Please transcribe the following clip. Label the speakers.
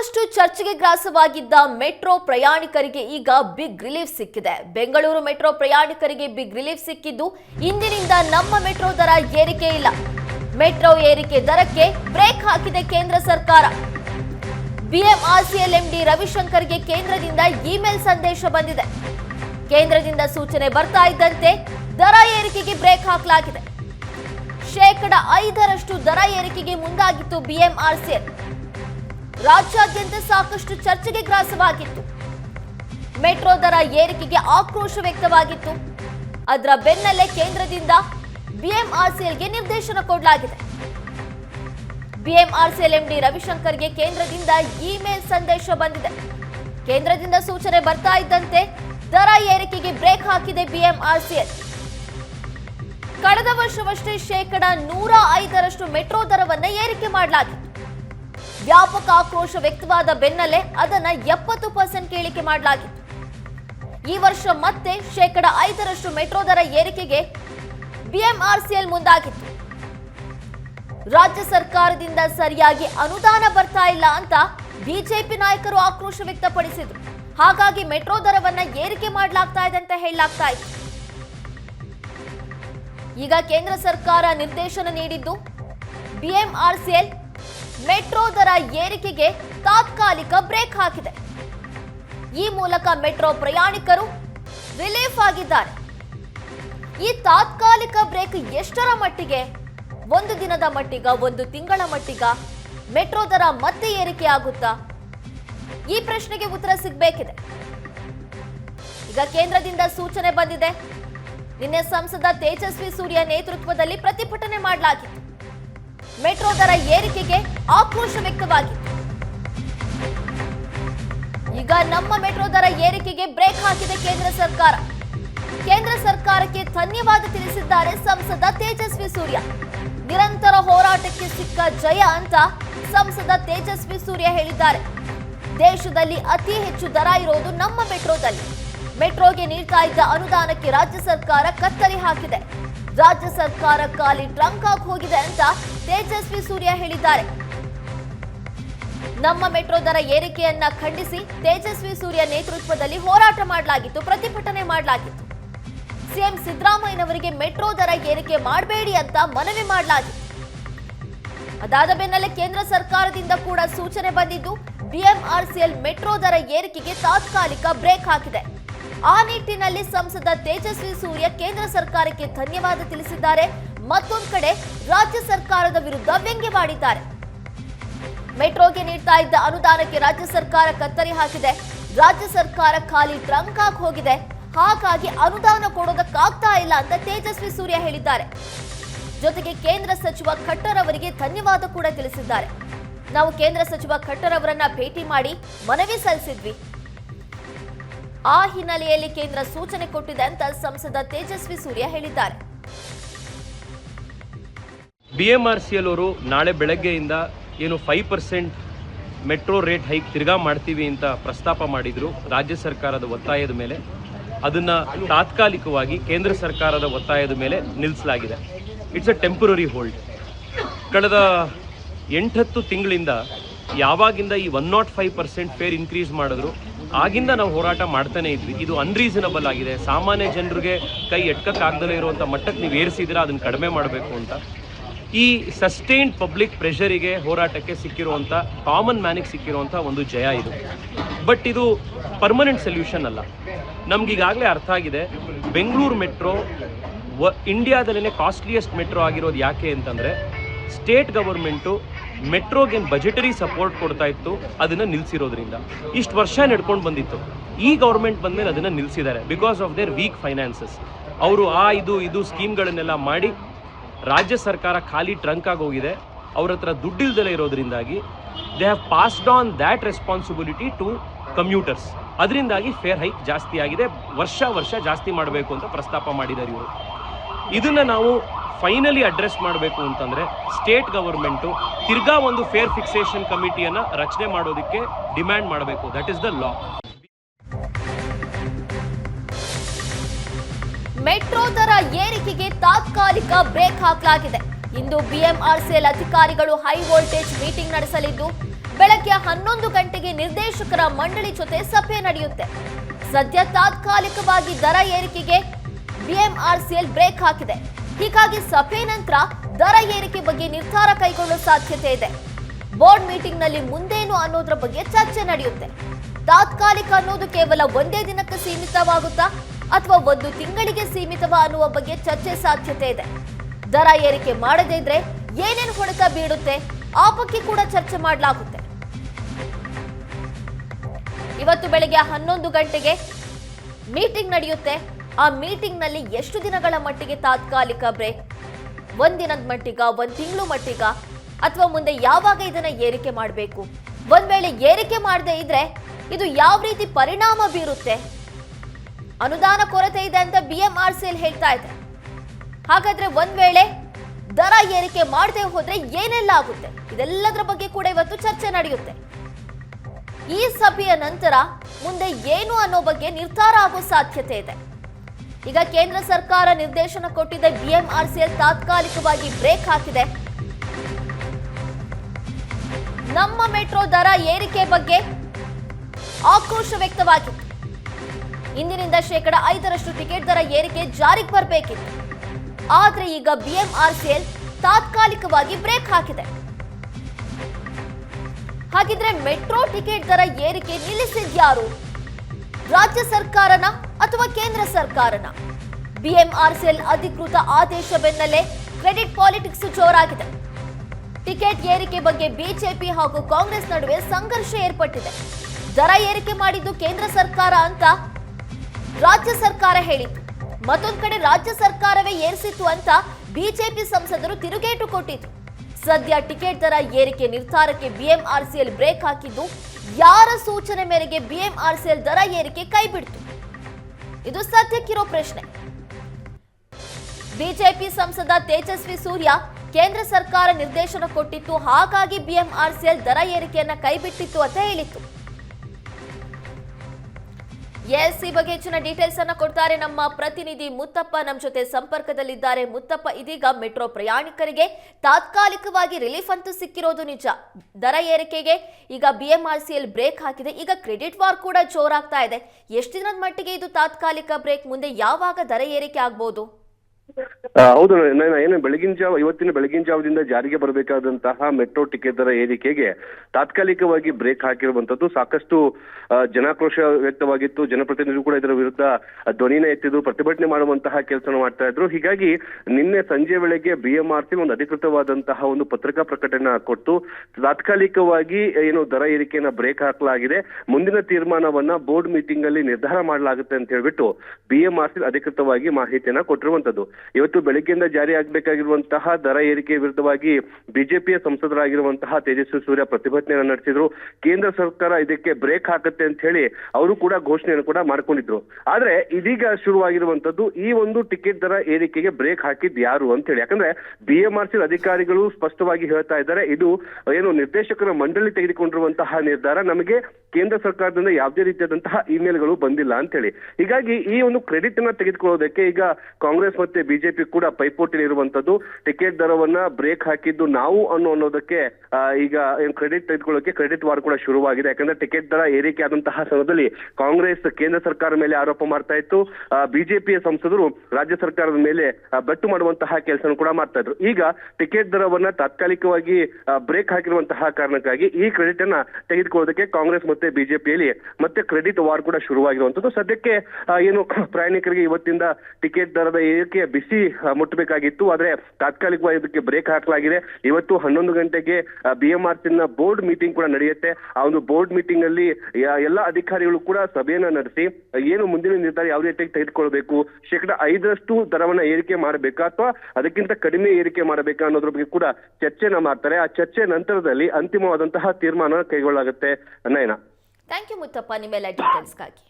Speaker 1: ಸಾಕಷ್ಟು ಚರ್ಚೆಗೆ ಗ್ರಾಸವಾಗಿದ್ದ ಮೆಟ್ರೋ ಪ್ರಯಾಣಿಕರಿಗೆ ಈಗ ಬಿಗ್ ರಿಲೀಫ್ ಸಿಕ್ಕಿದೆ. ಬೆಂಗಳೂರು ಮೆಟ್ರೋ ಪ್ರಯಾಣಿಕರಿಗೆ ಬಿಗ್ ರಿಲೀಫ್ ಸಿಕ್ಕಿದ್ದು ಇಂದಿನಿಂದ ನಮ್ಮ ಮೆಟ್ರೋ ದರ ಏರಿಕೆ ಇಲ್ಲ. ಮೆಟ್ರೋ ಏರಿಕೆ ದರಕ್ಕೆ ಬ್ರೇಕ್ ಹಾಕಿದೆ ಕೇಂದ್ರ ಸರ್ಕಾರ. ಬಿಎಂಆರ್ಸಿಎಲ್ ಎಂಡಿ ರವಿಶಂಕರ್ಗೆ ಕೇಂದ್ರದಿಂದ ಇಮೇಲ್ ಸಂದೇಶ ಬಂದಿದೆ. ಕೇಂದ್ರದಿಂದ ಸೂಚನೆ ಬರ್ತಾ ಇದ್ದಂತೆ ದರ ಏರಿಕೆಗೆ ಬ್ರೇಕ್ ಹಾಕಲಾಗಿದೆ. ಶೇಕಡ ಐದರಷ್ಟು ದರ ಏರಿಕೆಗೆ ಮುಂದಾಗಿತ್ತು ಬಿಎಂಆರ್ಸಿಎಲ್. ರಾಜ್ಯಾದ್ಯಂತ ಸಾಕಷ್ಟು ಚರ್ಚೆಗೆ ಗ್ರಾಸವಾಗಿತ್ತು. ಮೆಟ್ರೋ ದರ ಏರಿಕೆಗೆ ಆಕ್ರೋಶ ವ್ಯಕ್ತವಾಗಿತ್ತು. ಅದರ ಬೆನ್ನಲ್ಲೇ ಕೇಂದ್ರದಿಂದ ಬಿಎಂಆರ್ಸಿಎಲ್ಗೆ ನಿರ್ದೇಶನ ಕೊಡಲಾಗಿದೆ. ಬಿಎಂಆರ್ಸಿಎಲ್ ಎಂಡಿ ರವಿಶಂಕರ್ಗೆ ಕೇಂದ್ರದಿಂದ ಇಮೇಲ್ ಸಂದೇಶ ಬಂದಿದೆ. ಕೇಂದ್ರದಿಂದ ಸೂಚನೆ ಬರ್ತಾ ಇದ್ದಂತೆ ದರ ಏರಿಕೆಗೆ ಬ್ರೇಕ್ ಹಾಕಿದೆ ಬಿಎಂಆರ್ಸಿಎಲ್. ಕಳೆದ ವರ್ಷವಷ್ಟೇ ಶೇಕಡ ನೂರ ಐದರಷ್ಟು ಮೆಟ್ರೋ ದರವನ್ನು ಏರಿಕೆ ಮಾಡಲಾಗಿತ್ತು. ವ್ಯಾಪಕ ಆಕ್ರೋಶ ವ್ಯಕ್ತವಾದ ಬೆನ್ನಲ್ಲೇ ಅದನ್ನ ಎಪ್ಪತ್ತು ಪರ್ಸೆಂಟ್ ಕೇಳಿಕೆ ಮಾಡಲಾಗಿತ್ತು. ಈ ವರ್ಷ ಮತ್ತೆ ಶೇಕಡ ಐದರಷ್ಟು ಮೆಟ್ರೋ ದರ ಏರಿಕೆಗೆ ಬಿಎಂಆರ್ಸಿಎಲ್ ಮುಂದಾಗಿತ್ತು. ರಾಜ್ಯ ಸರ್ಕಾರದಿಂದ ಸರಿಯಾಗಿ ಅನುದಾನ ಬರ್ತಾ ಇಲ್ಲ ಅಂತ ಬಿಜೆಪಿ ನಾಯಕರು ಆಕ್ರೋಶ ವ್ಯಕ್ತಪಡಿಸಿದ್ರು. ಹಾಗಾಗಿ ಮೆಟ್ರೋ ದರವನ್ನ ಏರಿಕೆ ಮಾಡಲಾಗ್ತಾ ಇದೆ ಅಂತ ಹೇಳಲಾಗ್ತಾ ಇತ್ತು. ಈಗ ಕೇಂದ್ರ ಸರ್ಕಾರ ನಿರ್ದೇಶನ ನೀಡಿದ್ದು ಬಿಎಂಆರ್ಸಿಎಲ್ ಮೆಟ್ರೋ ದರ ಏರಿಕೆಗೆ ತಾತ್ಕಾಲಿಕ ಬ್ರೇಕ್ ಹಾಕಿದೆ. ಈ ಮೂಲಕ ಮೆಟ್ರೋ ಪ್ರಯಾಣಿಕರು ರಿಲೀಫ್ ಆಗಿದ್ದಾರೆ. ಈ ತಾತ್ಕಾಲಿಕ ಬ್ರೇಕ್ ಎಷ್ಟರ ಮಟ್ಟಿಗೆ? ಒಂದು ದಿನದ ಮಟ್ಟಿಗ, ಒಂದು ತಿಂಗಳ ಮಟ್ಟಿಗ ಮೆಟ್ರೋ ದರ ಮತ್ತೆ ಏರಿಕೆ ಆಗುತ್ತಾ? ಈ ಪ್ರಶ್ನೆಗೆ ಉತ್ತರ ಸಿಗಬೇಕಿದೆ. ಈಗ ಕೇಂದ್ರದಿಂದ ಸೂಚನೆ ಬಂದಿದೆ. ನಿನ್ನೆ ಸಂಸದ ತೇಜಸ್ವಿ ಸೂರ್ಯ ನೇತೃತ್ವದಲ್ಲಿ ಪ್ರತಿಭಟನೆ ಮಾಡಲಾಗಿತ್ತು. ಮೆಟ್ರೋ ದರ ಏರಿಕೆಗೆ ಆಕ್ರೋಶ ವ್ಯಕ್ತವಾಗಿತ್ತು ಈಗ ನಮ್ಮ ಮೆಟ್ರೋ ದರ ಏರಿಕೆಗೆ ಬ್ರೇಕ್ ಹಾಕಿದೆ ಕೇಂದ್ರ ಸರ್ಕಾರ. ಕೇಂದ್ರ ಸರ್ಕಾರಕ್ಕೆ ಧನ್ಯವಾದ ತಿಳಿಸಿದ್ದಾರೆ ಸಂಸದ ತೇಜಸ್ವಿ ಸೂರ್ಯ. ನಿರಂತರ ಹೋರಾಟಕ್ಕೆ ಸಿಕ್ಕ ಜಯ ಅಂತ ಸಂಸದ ತೇಜಸ್ವಿ ಸೂರ್ಯ ಹೇಳಿದ್ದಾರೆ. ದೇಶದಲ್ಲಿ ಅತಿ ಹೆಚ್ಚು ದರ ಇರೋದು ನಮ್ಮ ಮೆಟ್ರೋದಲ್ಲಿ. ಮೆಟ್ರೋಗೆ ನೀಡ್ತಾ ಇದ್ದ ಅನುದಾನಕ್ಕೆ ರಾಜ್ಯ ಸರ್ಕಾರ ಕತ್ತರಿ ಹಾಕಿದೆ. ರಾಜ್ಯ ಸರ್ಕಾರ ಖಾಲಿ ಟ್ರಂಕ್ ಆಗಿ ಹೋಗಿದೆ ಅಂತ ತೇಜಸ್ವಿ ಸೂರ್ಯ ಹೇಳಿದ್ದಾರೆ. ನಮ್ಮ ಮೆಟ್ರೋ ದರ ಏರಿಕೆಯನ್ನ ಖಂಡಿಸಿ ತೇಜಸ್ವಿ ಸೂರ್ಯ ನೇತೃತ್ವದಲ್ಲಿ ಹೋರಾಟ ಮಾಡಲಾಗಿತ್ತು, ಪ್ರತಿಭಟನೆ ಮಾಡಲಾಗಿತ್ತು. ಸಿಎಂ ಸಿದ್ದರಾಮಯ್ಯನವರಿಗೆ ಮೆಟ್ರೋ ದರ ಏರಿಕೆ ಮಾಡಬೇಡಿ ಅಂತ ಮನವಿ ಮಾಡಲಾಗಿತ್ತು. ಅದಾದ ಬೆನ್ನಲ್ಲೇ ಕೇಂದ್ರ ಸರ್ಕಾರದಿಂದ ಕೂಡ ಸೂಚನೆ ಬಂದಿದ್ದು, ಬಿಎಂಆರ್ಸಿಎಲ್ ಮೆಟ್ರೋ ದರ ಏರಿಕೆಗೆ ತಾತ್ಕಾಲಿಕ ಬ್ರೇಕ್ ಹಾಕಿದೆ. ಆ ನಿಟ್ಟಿನಲ್ಲಿ ಸಂಸದ ತೇಜಸ್ವಿ ಸೂರ್ಯ ಕೇಂದ್ರ ಸರ್ಕಾರಕ್ಕೆ ಧನ್ಯವಾದ ತಿಳಿಸಿದ್ದಾರೆ. ಮತ್ತೊಂದು ಕಡೆ ರಾಜ್ಯ ಸರ್ಕಾರದ ವಿರುದ್ಧ ವ್ಯಂಗ್ಯವಾಡಿದ್ದಾರೆ ಮೆಟ್ರೋಗೆ ನೀಡ್ತಾ ಇದ್ದ ಅನುದಾನಕ್ಕೆ ರಾಜ್ಯ ಸರ್ಕಾರ ಕತ್ತರಿ ಹಾಕಿದೆ. ರಾಜ್ಯ ಸರ್ಕಾರ ಖಾಲಿ ಟ್ರಂಕ್ ಆಗಿ ಹೋಗಿದೆ. ಹಾಗಾಗಿ ಅನುದಾನ ಕೊಡೋದಕ್ಕಾಗ್ತಾ ಇಲ್ಲ ಅಂತ ತೇಜಸ್ವಿ ಸೂರ್ಯ ಹೇಳಿದ್ದಾರೆ. ಜೊತೆಗೆ ಕೇಂದ್ರ ಸಚಿವ ಖಟ್ಟರ್ ಅವರಿಗೆ ಧನ್ಯವಾದ ಕೂಡ ತಿಳಿಸಿದ್ದಾರೆ. ನಾವು ಕೇಂದ್ರ ಸಚಿವ ಖಟ್ಟರ್ ಅವರನ್ನ ಭೇಟಿ ಮಾಡಿ ಮನವಿ ಸಲ್ಲಿಸಿದ್ವಿ. ಆ ಹಿನ್ನೆಲೆಯಲ್ಲಿ ಕೇಂದ್ರ ಸೂಚನೆ ಕೊಟ್ಟಿದೆ ಅಂತ ಸಂಸದ ತೇಜಸ್ವಿ ಸೂರ್ಯ ಹೇಳಿದ್ದಾರೆ.
Speaker 2: ಬಿ ಅವರು ನಾಳೆ ಬೆಳಗ್ಗೆಯಿಂದ ಏನು five percent metro rate hike ತಿರ್ಗಾ ಮಾಡ್ತೀವಿ ಅಂತ ಪ್ರಸ್ತಾಪ ಮಾಡಿದರು ರಾಜ್ಯ ಸರ್ಕಾರದ ಒತ್ತಾಯದ ಮೇಲೆ. ಅದನ್ನು ತಾತ್ಕಾಲಿಕವಾಗಿ ಕೇಂದ್ರ ಸರ್ಕಾರದ ಒತ್ತಾಯದ ಮೇಲೆ ನಿಲ್ಲಿಸಲಾಗಿದೆ ಇಟ್ಸ್ ಅ ಟೆಂಪರರಿ ಹೋಲ್ಡ್ ಕಳೆದ ಎಂಟತ್ತು ತಿಂಗಳಿಂದ ಯಾವಾಗಿಂದ ಈ one naught five percent fare increase ಮಾಡಿದ್ರು ಆಗಿಂದ ನಾವು ಹೋರಾಟ ಮಾಡ್ತಾನೆ ಇದ್ವಿ. ಇದು ಅನ್ರೀಸನಬಲ್ ಆಗಿದೆ. ಸಾಮಾನ್ಯ ಜನರಿಗೆ ಕೈ ಎಟ್ಕಕ್ಕಾಗ್ದಲೇ ಇರುವಂಥ ಮಟ್ಟಕ್ಕೆ ನೀವು ಏರಿಸಿದ್ರೆ ಅದನ್ನು ಕಡಿಮೆ ಮಾಡಬೇಕು ಅಂತ. ಈ ಸಸ್ಟೈನ್ಡ್ ಪಬ್ಲಿಕ್ ಪ್ರೆಷರಿಗೆ ಹೋರಾಟಕ್ಕೆ ಸಿಕ್ಕಿರುವಂಥ ಕಾಮನ್ ಮ್ಯಾನಿಗೆ ಸಿಕ್ಕಿರುವಂಥ ಒಂದು ಜಯ ಇದು. ಬಟ್ ಇದು ಪರ್ಮನೆಂಟ್ ಸೊಲ್ಯೂಷನ್ ಅಲ್ಲ. ನಮಗೀಗಾಗಲೇ ಅರ್ಥ ಆಗಿದೆ, ಬೆಂಗಳೂರು ಮೆಟ್ರೋ ವ ಇಂಡಿಯಾದಲ್ಲೇ ಕಾಸ್ಟ್ಲಿಯೆಸ್ಟ್ ಮೆಟ್ರೋ ಆಗಿರೋದು ಯಾಕೆ ಅಂತಂದರೆ ಸ್ಟೇಟ್ ಗವರ್ಮೆಂಟು ಮೆಟ್ರೋಗೆ ಬಜೆಟರಿ ಸಪೋರ್ಟ್ ಕೊಡ್ತಾ ಇತ್ತು, ಅದನ್ನು ನಿಲ್ಲಿಸಿರೋದ್ರಿಂದ ಇಷ್ಟು ವರ್ಷ ನಡ್ಕೊಂಡು ಬಂದಿತ್ತು. ಈ ಗೌರ್ಮೆಂಟ್ ಬಂದಮೇಲೆ ಅದನ್ನು ನಿಲ್ಲಿಸಿದ್ದಾರೆ because of their weak finances ಅವರು ಆ ಇದು ಇದು ಸ್ಕೀಮ್ಗಳನ್ನೆಲ್ಲ ಮಾಡಿ ರಾಜ್ಯ ಸರ್ಕಾರ ಖಾಲಿ ಟ್ರಂಕ್ ಆಗಿ ಹೋಗಿದೆ. ಅವ್ರ ಹತ್ರ ದುಡ್ಡಿಲ್ದಲೇ ಇರೋದ್ರಿಂದಾಗಿ they have passed on that responsibility to commuters ಅದರಿಂದಾಗಿ ಫೇರ್ ಹೈಕ್ ಜಾಸ್ತಿ ಆಗಿದೆ. ವರ್ಷ ವರ್ಷ ಜಾಸ್ತಿ ಮಾಡಬೇಕು ಅಂತ ಪ್ರಸ್ತಾಪ ಮಾಡಿದ್ದಾರೆ ಇವರು. ಇದನ್ನು ನಾವು ಫೈನಲಿ ಅಡ್ರೆಸ್ ಮಾಡಬೇಕು ಅಂತಂದರೆ ಸ್ಟೇಟ್ ಗವರ್ಮೆಂಟು ತಿರ್ಗಾ ಒಂದು ಫೇರ್ ಫಿಕ್ಸೇಷನ್ ಕಮಿಟಿಯನ್ನು ರಚನೆ ಮಾಡೋದಕ್ಕೆ ಡಿಮ್ಯಾಂಡ್ ಮಾಡಬೇಕು. That is the law
Speaker 1: metro ದರ ಏರಿಕೆಗೆ ತಾತ್ಕಾಲಿಕ ಬ್ರೇಕ್ ಹಾಕಲಾಗಿದೆ. ಇಂದು ಬಿಎಂಆರ್ಸಿಎಲ್ ಅಧಿಕಾರಿಗಳು ಹೈ ವೋಲ್ಟೇಜ್ ಮೀಟಿಂಗ್ ನಡೆಸಲಿದ್ದು, ಬೆಳಗ್ಗೆ ಹನ್ನೊಂದು ಗಂಟೆಗೆ ನಿರ್ದೇಶಕರ ಮಂಡಳಿ ಜೊತೆ ಸಭೆ ನಡೆಯುತ್ತೆ. ಸದ್ಯ ತಾತ್ಕಾಲಿಕವಾಗಿ ದರ ಏರಿಕೆಗೆ ಬಿಎಂಆರ್ಸಿಎಲ್ ಬ್ರೇಕ್ ಹಾಕಿದೆ. ಹೀಗಾಗಿ ಸಭೆ ನಂತರ ದರ ಏರಿಕೆ ಬಗ್ಗೆ ನಿರ್ಧಾರ ಕೈಗೊಳ್ಳುವ ಸಾಧ್ಯತೆ ಇದೆ. ಬೋರ್ಡ್ ಮೀಟಿಂಗ್ನಲ್ಲಿ ಮುಂದೇನು ಅನ್ನೋದ್ರ ಬಗ್ಗೆ ಚರ್ಚೆ ನಡೆಯುತ್ತೆ. ತಾತ್ಕಾಲಿಕ ಅನ್ನೋದು ಕೇವಲ ಒಂದೇ ದಿನಕ್ಕೆ ಸೀಮಿತವಾಗುತ್ತಾ, ಅಥವಾ ಒಂದು ತಿಂಗಳಿಗೆ ಸೀಮಿತವಾ ಅನ್ನುವ ಬಗ್ಗೆ ಚರ್ಚೆ ಸಾಧ್ಯತೆ ಇದೆ. ದರ ಏರಿಕೆ ಮಾಡದೇ ಇದ್ರೆ ಏನೇನು ಹೊಡೆತ ಬೀಳುತ್ತೆ, ಆ ಬಗ್ಗೆ ಕೂಡ ಚರ್ಚೆ ಮಾಡಲಾಗುತ್ತೆ. ಇವತ್ತು ಬೆಳಗ್ಗೆ ಹನ್ನೊಂದು ಗಂಟೆಗೆ ಮೀಟಿಂಗ್ ನಡೆಯುತ್ತೆ. ಆ ಮೀಟಿಂಗ್ನಲ್ಲಿ ಎಷ್ಟು ದಿನಗಳ ಮಟ್ಟಿಗೆ ತಾತ್ಕಾಲಿಕ ಬ್ರೇಕ್? ಒಂದಿನದ ಮಟ್ಟಿಗ, ಒಂದ್ ತಿಂಗಳು ಮಟ್ಟಿಗ? ಅಥವಾ ಮುಂದೆ ಯಾವಾಗ ಇದನ್ನ ಏರಿಕೆ ಮಾಡಬೇಕು? ಒಂದ್ ವೇಳೆ ಏರಿಕೆ ಮಾಡದೇ ಇದ್ರೆ ಇದು ಯಾವ ರೀತಿ ಪರಿಣಾಮ ಬೀರುತ್ತೆ? ಅನುದಾನ ಕೊರತೆ ಇದೆ ಅಂತ ಬಿ ಎಂ ಆರ್ ಸಿಲ್ ಹೇಳ್ತಾ ಇದೆ ಹಾಗಾದ್ರೆ ಒಂದ್ ವೇಳೆ ದರ ಏರಿಕೆ ಮಾಡದೆ ಹೋದ್ರೆ ಏನೆಲ್ಲ ಆಗುತ್ತೆ? ಇದೆಲ್ಲದರ ಬಗ್ಗೆ ಕೂಡ ಇವತ್ತು ಚರ್ಚೆ ನಡೆಯುತ್ತೆ. ಈ ಸಭೆಯ ನಂತರ ಮುಂದೆ ಏನು ಅನ್ನೋ ಬಗ್ಗೆ ನಿರ್ಧಾರ ಆಗೋ ಸಾಧ್ಯತೆ ಇದೆ. ಈಗ ಕೇಂದ್ರ ಸರ್ಕಾರ ನಿರ್ದೇಶನ ಕೊಟ್ಟಿದ್ದ ಬಿಎಂಆರ್ಸಿಎಲ್ ತಾತ್ಕಾಲಿಕವಾಗಿ ಬ್ರೇಕ್ ಹಾಕಿದೆ. ನಮ್ಮ ಮೆಟ್ರೋ ದರ ಏರಿಕೆ ಬಗ್ಗೆ ಆಕ್ರೋಶ ವ್ಯಕ್ತವಾಗಿತ್ತು. ಇಂದಿನಿಂದ ಶೇಕಡ ಐದರಷ್ಟು ಟಿಕೆಟ್ ದರ ಏರಿಕೆ ಜಾರಿಗೆ ಬರಬೇಕಿತ್ತು. ಆದ್ರೆ ಈಗ ಬಿಎಂಆರ್ಸಿಎಲ್ ತಾತ್ಕಾಲಿಕವಾಗಿ ಬ್ರೇಕ್ ಹಾಕಿದೆ. ಹಾಗಿದ್ರೆ ಮೆಟ್ರೋ ಟಿಕೆಟ್ ದರ ಏರಿಕೆ ನಿಲ್ಲಿಸಿದ್ಯಾರು? ರಾಜ್ಯ ಸರ್ಕಾರನ ಅಥವಾ ಕೇಂದ್ರ ಸರ್ಕಾರನ? ಬಿಎಂಆರ್ಸಿಎಲ್ ಅಧಿಕೃತ ಆದೇಶ ಬೆನ್ನಲ್ಲೇ ಕ್ರೆಡಿಟ್ ಪಾಲಿಟಿಕ್ಸ್ ಜೋರಾಗಿದೆ. ಟಿಕೆಟ್ ಏರಿಕೆ ಬಗ್ಗೆ ಬಿಜೆಪಿ ಹಾಗೂ ಕಾಂಗ್ರೆಸ್ ನಡುವೆ ಸಂಘರ್ಷ ಏರ್ಪಟ್ಟಿದೆ. ದರ ಏರಿಕೆ ಮಾಡಿದ್ದು ಕೇಂದ್ರ ಸರ್ಕಾರ ಅಂತ ರಾಜ್ಯ ಸರ್ಕಾರ ಹೇಳಿತ್ತು. ಮತ್ತೊಂದು ಕಡೆ ರಾಜ್ಯ ಸರ್ಕಾರವೇ ಏರಿಸಿತ್ತು ಅಂತ ಬಿಜೆಪಿ ಸಂಸದರು ತಿರುಗೇಟು ಕೊಟ್ಟಿತ್ತು ಸದ್ಯ ಟಿಕೆಟ್ ದರ ಏರಿಕೆ ನಿರ್ಧಾರಕ್ಕೆ ಬಿಎಂಆರ್ಸಿಎಲ್ ಬ್ರೇಕ್ ಹಾಕಿದ್ದು ಯಾರ ಸೂಚನೆ ಮೇರೆಗೆ ಬಿಎಂಆರ್ಸಿಎಲ್ ದರ ಏರಿಕೆ ಕೈಬಿಡ್ತು? ಇದು ಸದ್ಯಕ್ಕಿರೋ ಪ್ರಶ್ನೆ. ಬಿಜೆಪಿ ಸಂಸದ ತೇಜಸ್ವಿ ಸೂರ್ಯ ಕೇಂದ್ರ ಸರ್ಕಾರ ನಿರ್ದೇಶನ ಕೊಟ್ಟಿತ್ತು, ಹಾಗಾಗಿ ಬಿಎಂಆರ್ಸಿಎಲ್ ದರ ಏರಿಕೆಯನ್ನ ಕೈಬಿಟ್ಟಿತ್ತು ಅಂತ ಹೇಳಿತ್ತು. ಎಸ್, ಈ ಬಗ್ಗೆ ಹೆಚ್ಚಿನ ಡೀಟೇಲ್ಸ್ ಅನ್ನ ಕೊಡ್ತಾರೆ ನಮ್ಮ ಪ್ರತಿನಿಧಿ ಮುತ್ತಪ್ಪ. ನಮ್ಮ ಜೊತೆ ಸಂಪರ್ಕದಲ್ಲಿದ್ದಾರೆ ಮುತ್ತಪ್ಪ. ಇದೀಗ ಮೆಟ್ರೋ ಪ್ರಯಾಣಿಕರಿಗೆ ತಾತ್ಕಾಲಿಕವಾಗಿ ರಿಲೀಫ್ ಅಂತೂ ಸಿಕ್ಕಿರೋದು ನಿಜ. ದರ ಏರಿಕೆಗೆ ಈಗ ಬಿಎಂಆರ್ಸಿಎಲ್ ಬ್ರೇಕ್ ಹಾಕಿದೆ. ಈಗ ಕ್ರೆಡಿಟ್ ವಾರ್ ಕೂಡ ಜೋರಾಗ್ತಾ ಇದೆ. ಎಷ್ಟು ದಿನದ ಮಟ್ಟಿಗೆ ಇದು ತಾತ್ಕಾಲಿಕ ಬ್ರೇಕ್ ಮುಂದೆ ಯಾವಾಗ ದರ ಏರಿಕೆ ಆಗ್ಬೋದು?
Speaker 3: ಹೌದು ಏನು ಬೆಳಗಿನ ಜಾವ, ಇವತ್ತಿನ ಬೆಳಗಿನ ಜಾವದಿಂದ ಜಾರಿಗೆ ಬರಬೇಕಾದಂತಹ ಮೆಟ್ರೋ ಟಿಕೆಟ್ ದರ ಏರಿಕೆಗೆ ತಾತ್ಕಾಲಿಕವಾಗಿ ಬ್ರೇಕ್ ಹಾಕಿರುವಂತದ್ದು ಸಾಕಷ್ಟು ಜನಾಕ್ರೋಶ ವ್ಯಕ್ತವಾಗಿತ್ತು. ಜನಪ್ರತಿನಿಧಿಗಳು ಕೂಡ ಇದರ ವಿರುದ್ಧ ಧ್ವನಿನ ಎತ್ತಿದ್ದು, ಪ್ರತಿಭಟನೆ ಮಾಡುವಂತಹ ಕೆಲಸ ಮಾಡ್ತಾ ಇದ್ರು. ಹೀಗಾಗಿ ನಿನ್ನೆ ಸಂಜೆ ವೇಳೆಗೆ ಬಿಎಂಆರ್ಸಿ ಒಂದು ಅಧಿಕೃತವಾದಂತಹ ಒಂದು ಪತ್ರಿಕಾ ಪ್ರಕಟಣೆ ಕೊಟ್ಟು ತಾತ್ಕಾಲಿಕವಾಗಿ ಏನು ದರ ಏರಿಕೆಯನ್ನ ಬ್ರೇಕ್ ಹಾಕಲಾಗಿದೆ. ಮುಂದಿನ ತೀರ್ಮಾನವನ್ನ ಬೋರ್ಡ್ ಮೀಟಿಂಗ್ ಅಲ್ಲಿ ನಿರ್ಧಾರ ಮಾಡಲಾಗುತ್ತೆ ಅಂತ ಹೇಳ್ಬಿಟ್ಟು ಬಿಎಂಆರ್ಸಿ ಅಧಿಕೃತವಾಗಿ ಮಾಹಿತಿಯನ್ನ ಕೊಟ್ಟಿರುವಂತದ್ದು ಇವತ್ತು ಬೆಳಗ್ಗೆಯಿಂದ ಜಾರಿ ಆಗಬೇಕಾಗಿರುವಂತಹ ದರ ಏರಿಕೆ ವಿರುದ್ಧವಾಗಿ ಬಿಜೆಪಿಯ ಸಂಸದರಾಗಿರುವಂತಹ ತೇಜಸ್ವಿ ಸೂರ್ಯ ಪ್ರತಿಭಟನೆಯನ್ನು ನಡೆಸಿದ್ರು. ಕೇಂದ್ರ ಸರ್ಕಾರ ಇದಕ್ಕೆ ಬ್ರೇಕ್ ಹಾಕುತ್ತೆ ಅಂತ ಹೇಳಿ ಅವರು ಕೂಡ ಘೋಷಣೆಯನ್ನು ಕೂಡ ಮಾಡ್ಕೊಂಡಿದ್ರು. ಆದ್ರೆ ಇದೀಗ ಶುರುವಾಗಿರುವಂತದ್ದು ಈ ಒಂದು ಟಿಕೆಟ್ ದರ ಏರಿಕೆಗೆ ಬ್ರೇಕ್ ಹಾಕಿದ್ ಯಾರು ಅಂತ ಹೇಳಿ. ಯಾಕಂದ್ರೆ ಬಿಎಂಆರ್ಸಿ ಅಧಿಕಾರಿಗಳು ಸ್ಪಷ್ಟವಾಗಿ ಹೇಳ್ತಾ ಇದ್ದಾರೆ, ಇದು ಏನು ನಿರ್ದೇಶಕರ ಮಂಡಳಿ ತೆಗೆದುಕೊಂಡಿರುವಂತಹ ನಿರ್ಧಾರ. ನಮಗೆ ಕೇಂದ್ರ ಸರ್ಕಾರದಿಂದ ಯಾವುದೇ ರೀತಿಯಾದಂತಹ ಇಮೇಲ್ಗಳು ಬಂದಿಲ್ಲ ಅಂತ ಹೇಳಿ. ಹೀಗಾಗಿ ಈ ಒಂದು ಕ್ರೆಡಿಟ್ ಅನ್ನ ತೆಗೆದುಕೊಳ್ಳೋದಕ್ಕೆ ಈಗ ಕಾಂಗ್ರೆಸ್ ಮತ್ತೆ ಬಿಜೆಪಿ ಕೂಡ ಪೈಪೋಟಿ ಇರುವಂತದ್ದು ಟಿಕೆಟ್ ದರವನ್ನ ಬ್ರೇಕ್ ಹಾಕಿದ್ದು ನಾವು ಅನ್ನೋ ಅನ್ನೋದಕ್ಕೆ ಈಗ ಕ್ರೆಡಿಟ್ ತೆಗೆದುಕೊಳ್ಳೋಕೆ ಕ್ರೆಡಿಟ್ ವಾರ್ ಕೂಡ ಶುರುವಾಗಿದೆ. ಯಾಕಂದ್ರೆ ಟಿಕೆಟ್ ದರ ಏರಿಕೆ ಆದಂತಹ ಸಮಯದಲ್ಲಿ ಕಾಂಗ್ರೆಸ್, ಕೇಂದ್ರ ಸರ್ಕಾರ ಮೇಲೆ ಆರೋಪ ಮಾಡ್ತಾ ಇತ್ತು. ಬಿಜೆಪಿಯ ಸಂಸದರು ರಾಜ್ಯ ಸರ್ಕಾರದ ಮೇಲೆ ಬೆಟ್ಟು ಮಾಡುವಂತಹ ಕೆಲಸ ಕೂಡ ಮಾಡ್ತಾ ಇದ್ರು. ಈಗ ಟಿಕೆಟ್ ದರವನ್ನ ತಾತ್ಕಾಲಿಕವಾಗಿ ಬ್ರೇಕ್ ಹಾಕಿರುವಂತಹ ಕಾರಣಕ್ಕಾಗಿ ಈ ಕ್ರೆಡಿಟ್ ಅನ್ನ ತೆಗೆದುಕೊಳ್ಳೋದಕ್ಕೆ ಕಾಂಗ್ರೆಸ್ ಮತ್ತೆ ಬಿಜೆಪಿಯಲ್ಲಿ ಮತ್ತೆ ಕ್ರೆಡಿಟ್ ವಾರ್ ಕೂಡ ಶುರುವಾಗಿರುವಂತದ್ದು. ಸದ್ಯಕ್ಕೆ ಏನು ಪ್ರಯಾಣಿಕರಿಗೆ ಇವತ್ತಿಂದ ಟಿಕೆಟ್ ದರದ ಏರಿಕೆ ಬಿಸಿ ಮುಟ್ಟಬೇಕಾಗಿತ್ತು ಆದ್ರೆ ತಾತ್ಕಾಲಿಕವಾಗಿ ಇದಕ್ಕೆ ಬ್ರೇಕ್ ಹಾಕಲಾಗಿದೆ. ಇವತ್ತು ಹನ್ನೊಂದು ಗಂಟೆಗೆ ಬಿಎಂಆರ್ಸಿನ ಬೋರ್ಡ್ ಮೀಟಿಂಗ್ ಕೂಡ ನಡೆಯುತ್ತೆ. ಆ ಒಂದು ಬೋರ್ಡ್ ಮೀಟಿಂಗ್ ಅಲ್ಲಿ ಎಲ್ಲ ಅಧಿಕಾರಿಗಳು ಕೂಡ ಸಭೆಯನ್ನ ನಡೆಸಿ, ಏನು ಮುಂದಿನ ನಿರ್ಧಾರ ಯಾವ ರೀತಿಯಾಗಿ ತೆಗೆದುಕೊಳ್ಬೇಕು, ಶೇಕಡ ಐದರಷ್ಟು ದರವನ್ನ ಏರಿಕೆ ಮಾಡಬೇಕಾ, ಅಥವಾ ಅದಕ್ಕಿಂತ ಕಡಿಮೆ ಏರಿಕೆ ಮಾಡಬೇಕಾ ಅನ್ನೋದ್ರ ಬಗ್ಗೆ ಕೂಡ ಚರ್ಚೆನ ಮಾಡ್ತಾರೆ. ಆ ಚರ್ಚೆ ನಂತರದಲ್ಲಿ ಅಂತಿಮವಾದಂತಹ ತೀರ್ಮಾನ ಕೈಗೊಳ್ಳಲಾಗುತ್ತೆ ನಯನ.
Speaker 1: Thank you Muthappa. ನಿಮ್ಮೆಲ್ಲ ಡೀಟೇಲ್ಸ್ಗಾಗಿ